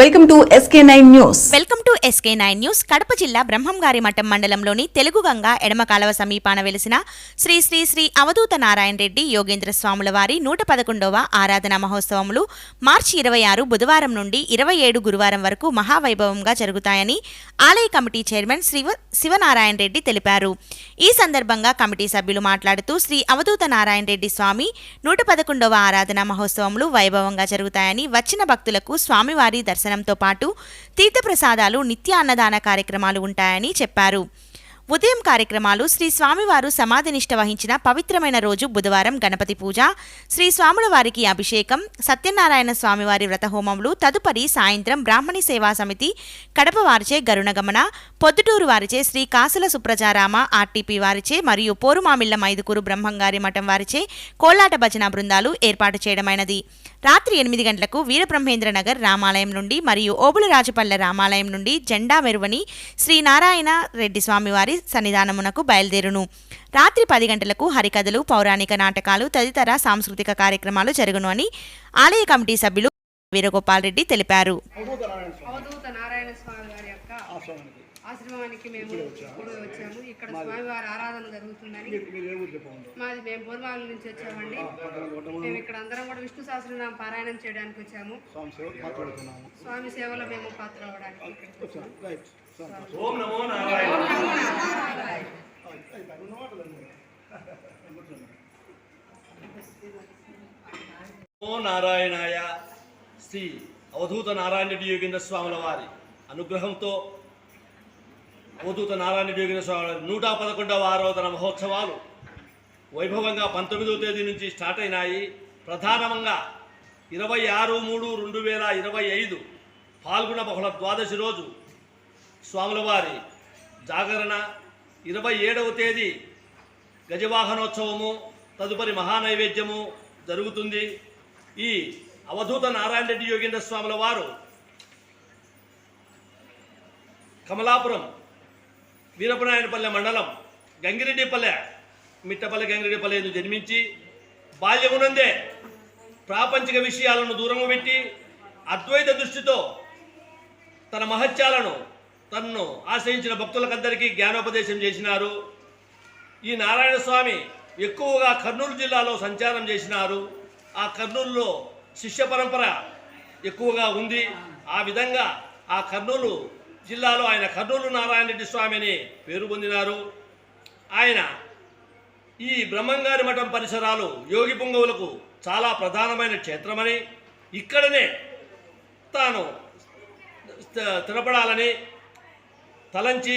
Welcome to S K nine news. Welcome to S K nine news. Kadapa జిల్లా బ్రహ్మంగారి మఠం మండలంలోని తెలుగు గంగ ఎడమ కాలవ సమీపాన వెలిసిన శ్రీ శ్రీ శ్రీ అవధూత నారాయణ రెడ్డి యోగేంద్ర స్వాముల వారి నూట పదకొండవ ఆరాధన మహోత్సవములు మార్చి ఇరవై ఆరు బుధవారం నుండి ఇరవై ఏడు గురువారం వరకు మహావైభవంగా జరుగుతాయని ఆలయ కమిటీ చైర్మన్ శ్రీ శివనారాయణ రెడ్డి తెలిపారు. ఈ సందర్భంగా కమిటీ సభ్యులు మాట్లాడుతూ శ్రీ అవధూత నారాయణ రెడ్డి స్వామి నూట పదకొండవ ఆరాధన మహోత్సవములు వైభవంగా జరుగుతాయని వచ్చిన భక్తులకు స్వామివారి దర్శనంతో పాటు తీర్థప్రసాదాలు నిత్య అన్నదాన కార్యక్రమాలు ఉంటాయని చెప్పారు. ఉదయం కార్యక్రమాలు శ్రీ స్వామివారు సమాధినిష్ట వహించిన పవిత్రమైన రోజు బుధవారం గణపతి పూజ. శ్రీ స్వాముల వారికి అభిషేకం సత్యనారాయణ స్వామివారి వ్రతహోమములు తదుపరి సాయంత్రం బ్రాహ్మణి సేవా సమితి కడప వారిచే గరుణగమన పొద్దుటూరు వారిచే శ్రీ కాసుల సుప్రజారామ ఆర్టీపీ వారిచే మరియు పోరుమామిళ్ళ మైదుకూరు బ్రహ్మంగారి మఠం వారిచే కోలాట భజన బృందాలు ఏర్పాటు చేయడమైనది. రాత్రి ఎనిమిది గంటలకు వీరబ్రహ్మేంద్ర నగర్ రామాలయం నుండి మరియు ఓబులరాజుపల్లె రామాలయం నుండి జెండా మెరువని శ్రీ నారాయణ రెడ్డి స్వామివారి సన్నిధానమునకు బయలుదేరును. రాత్రి పది గంటలకు హరికథలు పౌరాణిక నాటకాలు తదితర సాంస్కృతిక కార్యక్రమాలు జరుగును అని ఆలయ కమిటీ సభ్యులు వీరగోపాల్ రెడ్డి తెలిపారు. అవధూత నారాయణ స్వామి వారి యొక్క ఆశ్రమానికి మేము ఇప్పుడు వచ్చాము. ఇక్కడ స్వామివారి ఆరాధన జరుగుతుందని మాది మేము పూర్వాల నుంచి వచ్చామండి. అందరం కూడా విష్ణు సహస్రనామ పారాయణం చేయడానికి వచ్చాము. స్వామి సేవలో మేము పాత్ర అవ్వడానికి ఓ నారాయణాయ శ్రీ అవధూత నారాయణ రెడ్డి యోగేంద్ర స్వాముల వారి అనుగ్రహంతో అవధూత నారాయణ రెడ్డి యోగేంద్ర స్వామి నూట పదకొండవ ఆరాధన మహోత్సవాలు వైభవంగా పంతొమ్మిదవ తేదీ నుంచి స్టార్ట్ అయినాయి. ప్రధానంగా ఇరవై ఆరు మూడు రెండు వేల ఇరవై ఐదు పాల్గొన బహుళ ద్వాదశి రోజు స్వాముల వారి జాగరణ ఇరవై ఏడవ తేదీ గజవాహనోత్సవము తదుపరి మహానైవేద్యము జరుగుతుంది. ఈ అవధూత నారాయణ రెడ్డి యోగేంద్ర స్వాముల వారు కమలాపురం వీరపనాయనపల్లె మండలం గంగిరెడ్డిపల్లె మిట్టపల్లె గంగిరెడ్డిపల్లె జన్మించి బాల్యమునందే ప్రాపంచిక విషయాలను దూరము పెట్టి అద్వైత దృష్టితో తన మహత్యాలను తన్ను ఆశ్రయించిన భక్తులకందరికీ జ్ఞానోపదేశం చేసినారు. ఈ నారాయణ స్వామి ఎక్కువగా కర్నూలు జిల్లాలో సంచారం చేసినారు. ఆ కర్నూలులో శిష్య పరంపర ఎక్కువగా ఉంది. ఆ విధంగా ఆ కర్నూలు జిల్లాలో ఆయన కర్నూలు నారాయణ రెడ్డి స్వామి అని పేరు పొందినారు. ఆయన ఈ బ్రహ్మంగారి మఠం పరిసరాలు యోగి పుంగవులకు చాలా ప్రధానమైన క్షేత్రమని ఇక్కడనే తాను స్థ- స్థిరపడాలని తలంచి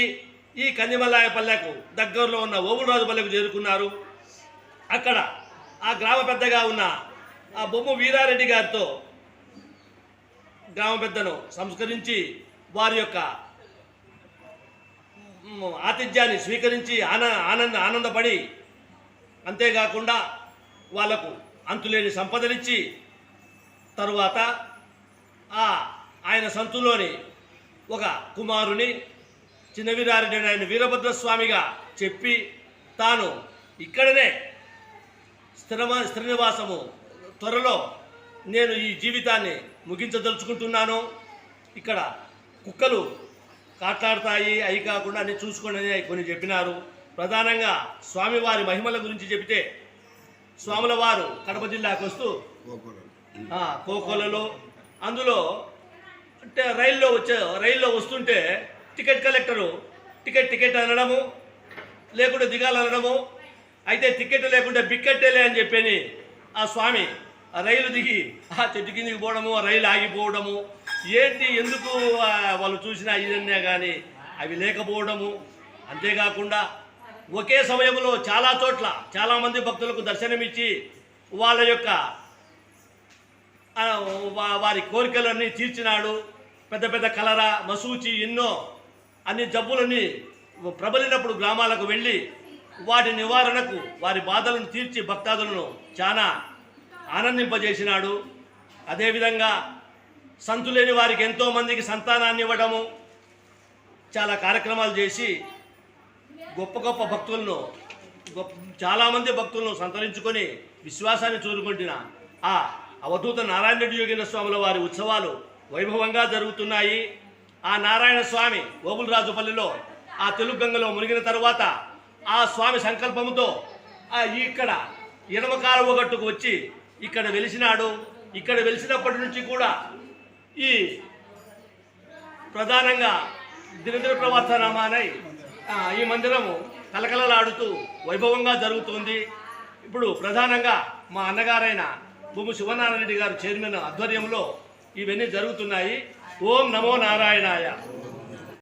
ఈ కందిమల్లాయపల్లెకు దగ్గరలో ఉన్న ఓబురాజుపల్లెకు చేరుకున్నారు. అక్కడ ఆ గ్రామ పెద్దగా ఉన్న ఆ బొమ్మ వీరారెడ్డి గారితో గ్రామ పెద్దను సంస్కరించి వారి యొక్క ఆతిథ్యాన్ని స్వీకరించి ఆన ఆనంద ఆనందపడి అంతేకాకుండా వాళ్ళకు అంతులేని సంపదనిచ్చి తరువాత ఆ ఆయన సంతులోని ఒక కుమారుని చిన్నవీరారెడ్డి ఆయన వీరభద్రస్వామిగా చెప్పి తాను ఇక్కడనే స్థిరమా స్థిర నివాసము త్వరలో నేను ఈ జీవితాన్ని ముగించదలుచుకుంటున్నాను. ఇక్కడ కుక్కలు కాట్లాడతాయి అవి కాకుండా అన్ని చూసుకోండి అని కొన్ని చెప్పినారు. ప్రధానంగా స్వామివారి మహిమల గురించి చెబితే స్వాముల వారు కడప జిల్లాకు వస్తూ కోకోలలో అందులో అంటే రైల్లో వచ్చే రైల్లో వస్తుంటే టికెట్ కలెక్టరు టికెట్ టికెట్ అనడము లేకుంటే దిగాలనడము అయితే టికెట్ లేకుంటే బిక్కెట్టేలే అని చెప్పని ఆ స్వామి ఆ రైలు దిగి ఆ చెట్టు కిందికి పోవడము ఆ రైలు ఆగిపోవడము ఏంటి ఎందుకు వాళ్ళు చూసినా ఇదన్నా కానీ అవి లేకపోవడము అంతేకాకుండా ఒకే సమయంలో చాలా చోట్ల చాలామంది భక్తులకు దర్శనమిచ్చి వాళ్ళ యొక్క వారి కోరికలన్నీ తీర్చినాడు. పెద్ద పెద్ద కలర మసూచి ఎన్నో అన్ని జబ్బులన్నీ ప్రబలినప్పుడు గ్రామాలకు వెళ్ళి వాటి నివారణకు వారి బాధలను తీర్చి భక్తాదులను చాలా ఆనందింపజేసినాడు. అదేవిధంగా సంతులేని వారికి ఎంతోమందికి సంతానాన్ని ఇవ్వడము చాలా కార్యక్రమాలు చేసి గొప్ప గొప్ప భక్తులను గొప్ప చాలామంది భక్తులను సంతరించుకొని విశ్వాసాన్ని చూరుకుంటున్న ఆ అవధూత నారాయణ రెడ్డి యోగేంద్ర స్వాముల వారి ఉత్సవాలు వైభవంగా జరుగుతున్నాయి. ఆ నారాయణ స్వామి గోగులరాజుపల్లిలో ఆ తెలుగు గంగలో మునిగిన తరువాత ఆ స్వామి సంకల్పముతో ఇక్కడ ఎడమ గట్టుకు వచ్చి ఇక్కడ వెలిసినాడు. ఇక్కడ వెలిసినప్పటి నుంచి కూడా ఈ ప్రధానంగా దినదిన ప్రవర్తనమానై ఈ మందిరము కలకలలాడుతూ వైభవంగా జరుగుతుంది. ఇప్పుడు ప్రధానంగా మా అన్నగారైన భూమి శివనారాయణ రెడ్డి గారు చైర్మన్ ఆధ్వర్యంలో ఇవన్నీ జరుగుతున్నాయి. ఓం నమో నారాయణాయ.